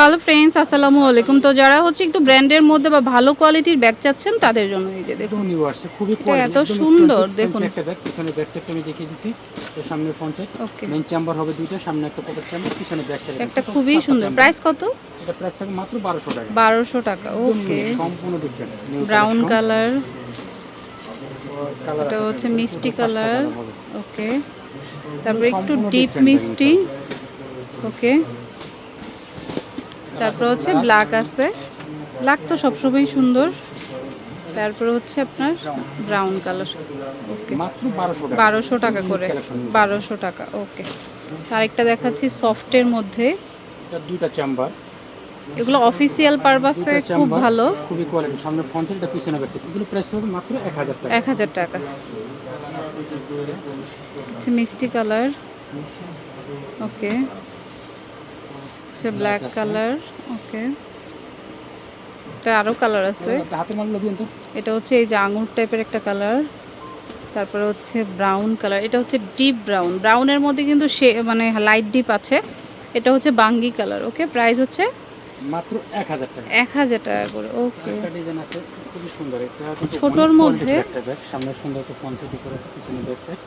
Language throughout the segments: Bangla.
হ্যালো ফ্রেন্ডস আসসালামু আলাইকুম। তো যারা হচ্ছে একটু ব্র্যান্ডের মধ্যে বা ভালো কোয়ালিটির ব্যাগ চাচ্ছেন তাদের জন্য এই যে দেখুন। নিউ আসছে খুবই এত সুন্দর, দেখুন। একটা ব্যাগ পিছনে ব্যাক সাইড আমি দেখিয়ে দিছি তো সামনে front side okay main chamber হবে দুইটা সামনে একটা পকেট চেম্বার পিছনে ব্যাক সাইড একটা খুবই সুন্দর। প্রাইস কত? এটা প্রাইস থাকে মাত্র 1200 টাকা। বারোশো টাকা ওকে সম্পূর্ণ ডিফারেন্ট ব্রাউন কালার কালার এটা হচ্ছে মিষ্টি কালার ওকে তারপরে একটু ডিপ মিষ্টি। ওকে তারপর হচ্ছে ব্ল্যাক আছে। ব্ল্যাক তো সবসময়ই সুন্দর। তারপরে হচ্ছে আপনার ব্রাউন কালার ওকে মাত্র 1200 টাকা। বারোশো টাকা করে। বারোশো টাকা। ওকে আরেকটা দেখাচ্ছি সফটের মধ্যে। এটা দুইটা চেম্বার এগুলো অফিসিয়াল পারপাসে খুব ভালো। খুবই কোয়ালিটি সামনে ফ্রন্ট এটা পিছনে সাইড এগুলো প্রাইস থাকবে মাত্র 1000 টাকা। এক হাজার টাকা। হচ্ছে মিষ্টি কালার ওকে হচ্ছে ব্ল্যাক কালার ওকে এটা আরও কালার আছে। হাতের মালগুলো দিন তো। এটা হচ্ছে এই যে আঙুর টাইপের একটা কালার তারপরে হচ্ছে ব্রাউন কালার এটা হচ্ছে ডিপ ব্রাউন ব্রাউনের মধ্যে কিন্তু সে মানে লাইট ডিপ আছে। এটা হচ্ছে বাঙ্গি কালার ওকে প্রাইস হচ্ছে মাত্র 1000 টাকা। এক হাজার টাকা করে ওকে একটা ডিজাইন আছে খুবই সুন্দর এটা কিন্তু ছোটর মধ্যে? একটা ব্যাগ সামনে সুন্দর একটা সাইড করে আছে পিছনে ব্যাক সাইড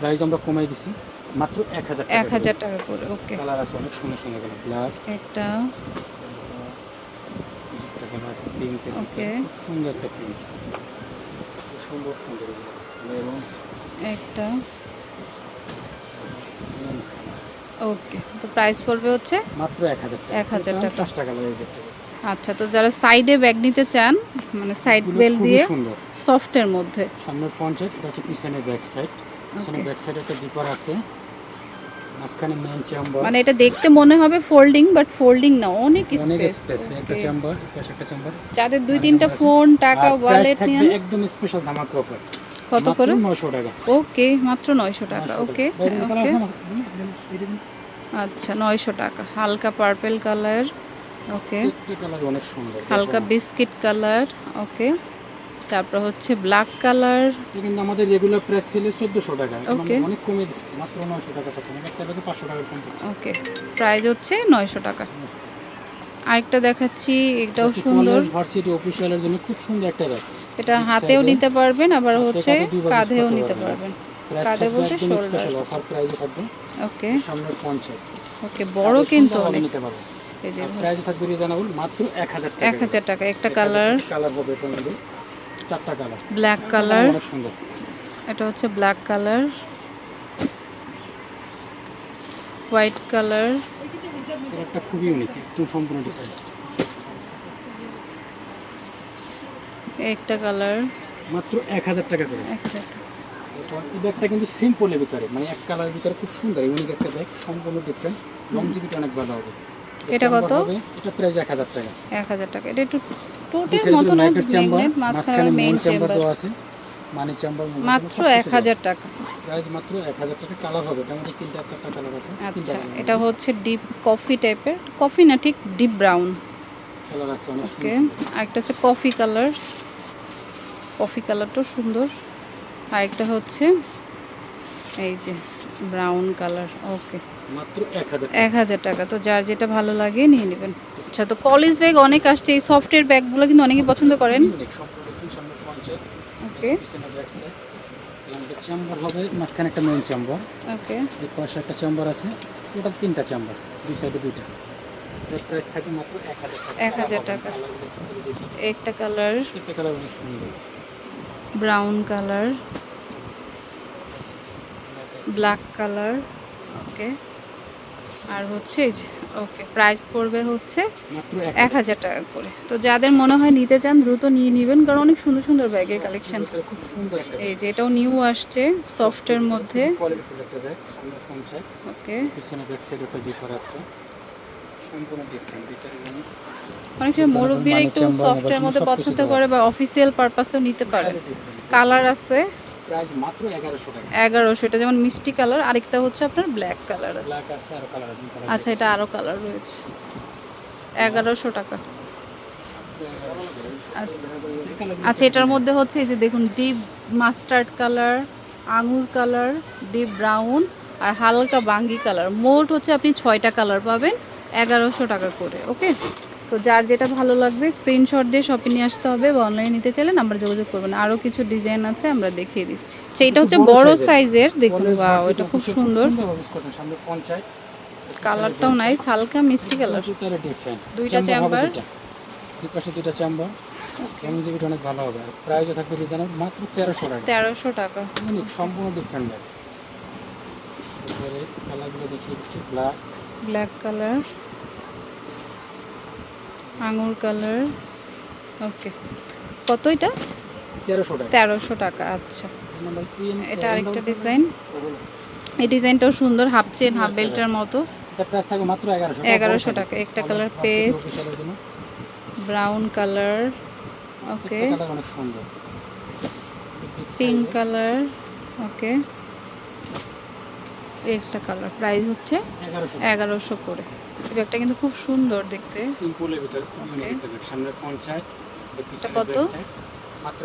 প্রাইস আমরা কমাই দিছি। মাত্র 1000 টাকা এক হাজার টাকা করে ওকে কালার আছে অনেক সুন্দর সুন্দর কালার ব্ল্যাক একটা। Pink Okay. সুন্দর একটা পিঙ্ক সুন্দর সুন্দর এবং একটা। ওকে তো প্রাইস পড়বে হচ্ছে? মাত্র 1000 টাকা। 1000 টাকা। পাঁচটা টাকা এই ব্যাগটা আচ্ছা তো যারা সাইডে ব্যাগ নিতে চান মানে সাইড বেল দিয়ে সুন্দর। সফটের মধ্যে। সামনের ফ্রন্ট সাইড এটা হচ্ছে পিছনে ব্যাক সাইড পিছনে Okay. ব্যাক সাইড একটা জিপার আছে। মাঝখানে মেইন চেম্বার মানে এটা দেখতে মনে হবে ফোল্ডিং বাট ফোল্ডিং না অনেক স্পেস একটা চেম্বার পাশে একটা চেম্বার যাদের দুই তিনটা ফোন টাকা ওয়ালেট নিয়ে একদম স্পেশাল ধামাকা অফার কত করে? 900 টাকা। ওকে মাত্র নয়শো টাকা ওকে ওকে। আচ্ছা নয়শো টাকা। হালকা পার্পেল কালার ওকে হালকা বিস্কিট কালার ওকে তারপর হচ্ছে ব্ল্যাক কালার এটা কিন্তু আমাদের রেগুলার প্রাইস ছিল 1400 টাকা। আমরা Okay. অনেক কমে দিচ্ছি মাত্র 900 টাকা পাচ্ছেন একটা ব্যাগে 500 টাকা কম পাচ্ছেন ওকে প্রাইস হচ্ছে নয়শো টাকা। আরেকটা দেখাচ্ছি এটাও সুন্দর। ভার্সিটি অফিশিয়ালের জন্য খুব সুন্দর একটা ব্যাগ এটা হাতেও নিতে পারবেন আবার হচ্ছে কাঁধেও নিতে পারবেন। কাঁধে বলতে একদম অফার প্রাইসে থাকবে। ওকে সামনে পঞ্চাশ ওকে বড় কিন্তু অনেক। নিতে পারবেন। এই যে প্রাইস থাকবে রিজনেবল মাত্র 1000 টাকা। এক হাজার টাকা একটা কালার কালার হবে মধ্যে। চারটা কালার ব্ল্যাক কালার অনেক সুন্দর। এটা হচ্ছে ব্ল্যাক কালার হোয়াইট কালার এটা একটা খুবই ইউনিক একদম সম্পূর্ণ ডিফারেন্ট একটা কালার মাত্র 1000 টাকা করে। এই ব্যাগটা কিন্তু সিম্পলের ভিতরে মানে এক কালারের ভিতরে খুব সুন্দর ইউনিক একটা ব্যাগ সম্পূর্ণ ডিফারেন্ট লংজিভিটি অনেক ভালো হবে। এটা কত? এটা প্রাইস 1000 টাকা। এক হাজার টাকা। এটা একটু পিছের মতো না ম্যাগনেট মাঝখানে মেইন চেম্বার দেওয়া আছে। মানি চেম্বার মাত্র এক হাজার টাকা। প্রাইস মাত্র 1000 টাকা কালার হবে। এটার মধ্যে তিনটা চারটা কালার আছে। আচ্ছা এটা হচ্ছে ডিপ কফি টাইপের কফি না ঠিক ডিপ ব্রাউন কালার আছে অনেক ওকে আরেকটা হচ্ছে কফি কালার কফি কালারটাও সুন্দর। আরেকটা হচ্ছে এই যে ব্রাউন কালার ওকে 1000 এক হাজার টাকা। তো যার যেটা ভালো লাগে নিয়ে নেবেন। আচ্ছা তো কলেজ ব্যাগ অনেক আসছে। এই সফটের ব্যাগগুলো কিন্তু অনেকেই পছন্দ করেন। ওকে। চেম্বার হবে মাঝখানে একটা মেইন চেম্বার ওকে। এর পাশে একটা চেম্বার আছে। টোটাল তিনটা চেম্বার দুই সাইডে দুইটা। এটার প্রাইস থাকে মাত্র 1000 টাকা। 1000 টাকা। একটা কালার একটা কালার অনেক সুন্দর। Brown colour black colour okay. আর হচ্ছে ওকে প্রাইস পড়বে হচ্ছে এক হাজার টাকা করে। তো যাদের মনে হয় নিতে চান দ্রুত নিয়ে নেবেন কারণ অনেক সুন্দর সুন্দর ব্যাগের কালেকশন খুব সুন্দর এই যে এটাও নিউ আসছে সফটের মধ্যে। ওকে অনেক সময় মুরব্বীরা মানে একটু সফটের মধ্যে পছন্দ করে বা অফিসিয়াল পারপাসেও নিতে পারে। কালার আছে। প্রাইস মাত্র 1100 টাকা। এগারোশো এটা যেমন মিষ্টি কালার আরেকটা হচ্ছে আপনার ব্ল্যাক কালার আছে। ব্ল্যাক আছে আর কালার আছে আচ্ছা এটা আরও কালার রয়েছে। এগারোশো টাকা। আচ্ছা এটার মধ্যে হচ্ছে এই যে দেখুন ডিপ মাস্টার্ড কালার আঙুর কালার ডিপ ব্রাউন আর হালকা বাঙ্গি কালার। মোট হচ্ছে আপনি ছয়টা কালার পাবেন এগারোশো টাকা করে ওকে? তো যার যেটা ভালো লাগবে স্ক্রিনশট দিয়ে শপে নিয়ে আসতে হবে বা অনলাইনে নিতে চাইলে নাম্বার যোগাযোগ করবেন। আরও কিছু ডিজাইন আছে আমরা দেখিয়ে দিচ্ছি। সেইটা হচ্ছে বড় সাইজের দেখুন বা এটা খুব সুন্দর। কালারটাও নাইস হালকা মিষ্টি কালার দুইটা chamber। দুই পাশে দুইটা চেম্বার এমন জিবিটা অনেক ভালো হবে। প্রাইসও থাকবে রিজনেবল মাত্র তেরোশো টাকা। তেরোশো টাকা। ইউনিক সম্পূর্ণ ডিফারেন্ট ব্যাগ কালারগুলো দেখিয়ে দিচ্ছি ব্ল্যাক ব্ল্যাক কালার আঙুর কালার। ওকে। কত এটা? তেরোশো টাকা। তেরোশো টাকা আচ্ছা। এটা আরেকটা ডিজাইন এই ডিজাইনটাও সুন্দর হাফ চেন হাফ বেল্টের মতো। এগারোশো। টাকা একটা colour paste brown colour okay pink colour okay একটা কালার প্রাইস হচ্ছে এগারোশো। করে। ব্যাগটা কিন্তু খুব সুন্দর দেখতে। সিম্পলের ভিতরে সামনে ফোন চাই কত? মাত্র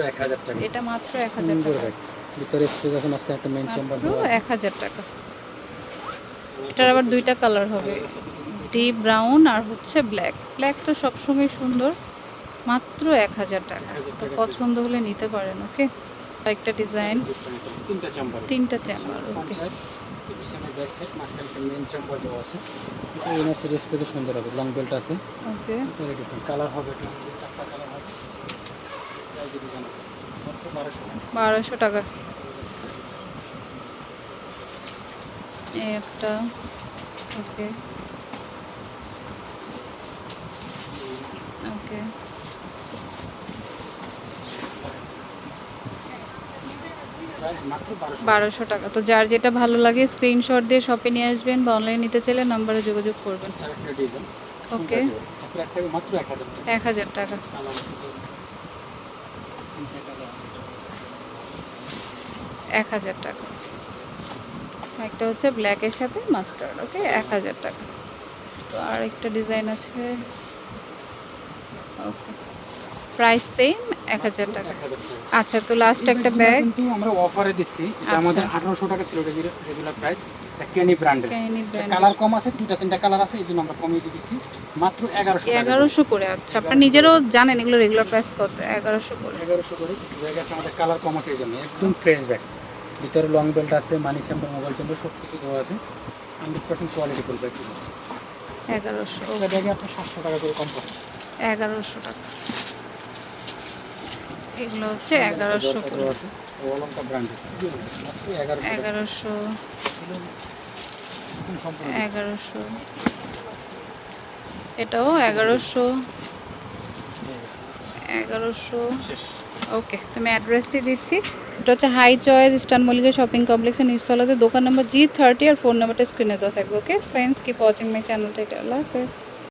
টাকা। এটা মাত্র এক হাজার সুন্দর টাকা। ভিতরে স্পেস আছে মাঝখানে একটা মেইন চেম্বার মাত্র এক হাজার টাকা। এটার আবার দুইটা কালার হবে। ডিপ ব্রাউন আর হচ্ছে ব্ল্যাক ব্ল্যাক তো সবসময় সুন্দর। মাত্র এক হাজার টাকা। তো পছন্দ হলে নিতে পারেন ওকে একটা ডিজাইন। তিনটা চেম্বার তিনটা চেম্বার পিছনে ব্যাক সাইড মাঝখানে একটা মেইন চেম্বার দেওয়া আছে। এটা ইনার সাইড সুন্দর হবে লং বেল্ট আছে। ওকে কালার হবে চারটা কালার হবে। বারোশো টাকা। এই একটা ওকে ওকে প্রাইস মাত্র বারোশো টাকা। তো যার যেটা ভালো লাগে স্ক্রিনশট দিয়ে শপে নিয়ে আসবেন বা অনলাইন নিতে চাইলে নাম্বারে যোগাযোগ করবেন। মাত্র এক হাজার টাকা। এক হাজার টাকা। একটা হচ্ছে ব্ল্যাকের সাথে মাস্টার্ড ওকে এক হাজার টাকা। তো আর একটা ডিজাইন আছে। ওকে প্রাইস সেম এক হাজার টাকা। আচ্ছা তো লাস্ট একটা ব্যাগ কিন্তু আমরা অফারে দিচ্ছি। এটা আচ্ছা। আমাদের আঠারোশো টাকা ছিল রেগুলার প্রাইস ক্যানি ব্র্যান্ডের কালার কম আছে দুটা তিনটা কালার আছে এই জন্য আমরা কমিয়ে দিচ্ছি। মাত্র এগারোশো এগারোশো করে আচ্ছা। আপনার নিজেরও জানেন এগুলো রেগুলার প্রাইস কত এগারোশো করে। এগারোশো করে। ব্যাগ আছে আমাদের কালার কম আছে এই জন্য। একদম ফ্রেশ ব্যাগ ভিতরে লং বেল্ট আছে মানি চেম্বার মোবাইল চেম্বার সব কিছু দেওয়া আছে। Hundred percent quality full bag এগারোশো। ব্যাগে আপনার সাতশো টাকা করে কম পড়ে। এগারোশো টাকা। এগুলো হচ্ছে এগারোশো এগারোশো এগারোশো। এটাও এগারোশো। এগারোশো। ওকে, তো আমি অ্যাড্রেসটি দিচ্ছি। এটা হচ্ছে high choice eastern Mallika shopping কমপ্লেক্সের নিচতলাতে। দোকান নম্বর জি থার্টি আর ফোন নাম্বারটা স্ক্রিনে দেওয়া থাকবে okay friends keep watching my চ্যানেলটা থেকে আল্লাহ হাফেজ।